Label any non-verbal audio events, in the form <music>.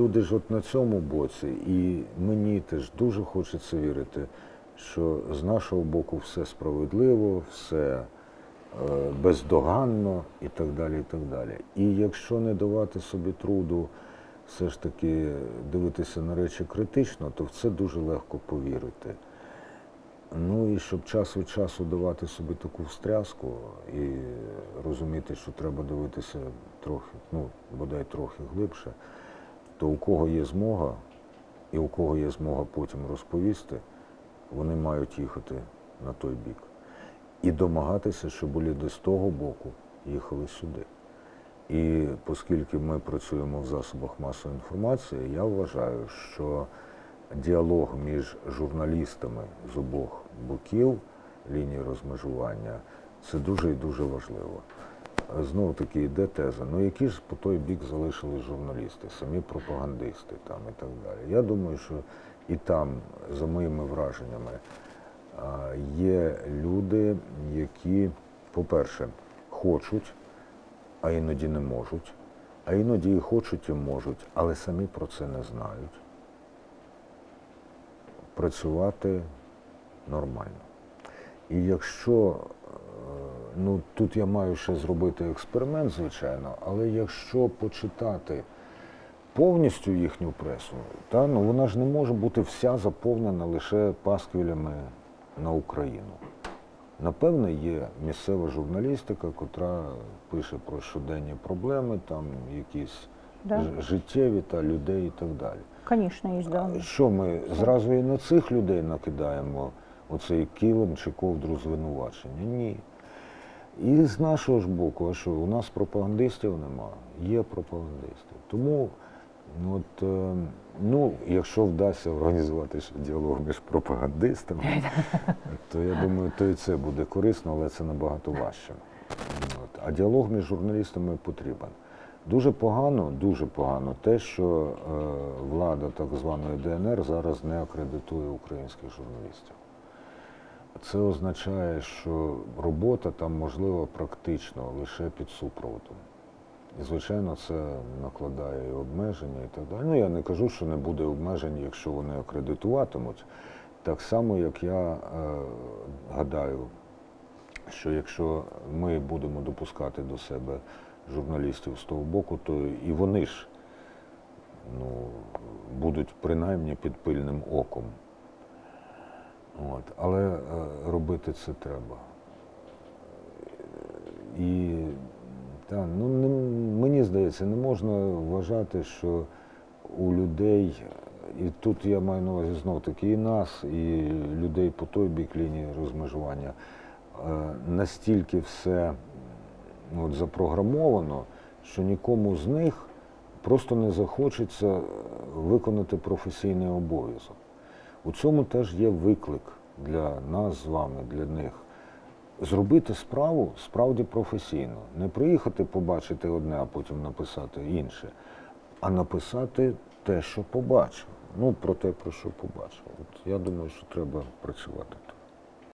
люди ж от на цьому боці, і мені теж дуже хочеться вірити, що з нашого боку все справедливо, все е, бездоганно і так далі. І так далі. І якщо не давати собі труду все ж таки дивитися на речі критично, то в це дуже легко повірити. Ну і щоб час від часу давати собі таку встряску і розуміти, що треба дивитися трохи, ну, бодай трохи глибше, то у кого є змога, і у кого є змога потім розповісти, вони мають їхати на той бік. І домагатися, щоб люди з того боку їхали сюди. І оскільки ми працюємо в засобах масової інформації, я вважаю, що діалог між журналістами з обох боків лінії розмежування це дуже і дуже важливо. Знову таки йде теза. Ну які ж по той бік залишились журналісти, самі пропагандисти там і так далі. Я думаю, що і там, за моїми враженнями, є люди, які, по-перше, хочуть, а іноді не можуть, а іноді і хочуть, і можуть, але самі про це не знають. Працювати нормально. І якщо, е, ну тут я маю ще зробити експеримент, звичайно, але якщо почитати повністю їхню пресу, та, ну вона ж не може бути вся заповнена лише пасквілями на Україну. Напевне, є місцева журналістика, котра пише про щоденні проблеми, там якісь Да. життєві та людей і так далі. Конечно, есть, да. Що ми зразу і на цих людей накидаємо оцей килим чи ковдру звинувачення? Ні. І з нашого ж боку, а що, у нас пропагандистів нема, є пропагандисти. Тому, ну, от, е, ну, якщо вдасться організувати діалог між пропагандистами, <laughs> то я думаю, то і це буде корисно, але це набагато важче. От. А діалог між журналістами потрібен. Дуже погано, дуже погано те, що е, влада так званої ДНР зараз не акредитує українських журналістів. Це означає, що робота там можлива практично лише під супроводом. І, звичайно, це накладає і обмеження і так далі. Ну, я не кажу, що не буде обмежень, якщо вони акредитуватимуть. Так само, як я е, гадаю, що якщо ми будемо допускати до себе журналістів з того боку, то і вони ж ну, будуть принаймні під пильним оком. От. Але е, робити це треба. І та, ну, не, мені здається, не можна вважати, що у людей, і тут я маю на увазі знов таки і нас, і людей по той бік лінії розмежування, е, настільки все от, запрограмовано, що нікому з них просто не захочеться виконати професійний обов'язок. У цьому теж є виклик для нас з вами, для них. Зробити справу справді професійно. Не приїхати побачити одне, а потім написати інше, а написати те, що побачив. Ну, про те, про що побачив. От я думаю, що треба працювати.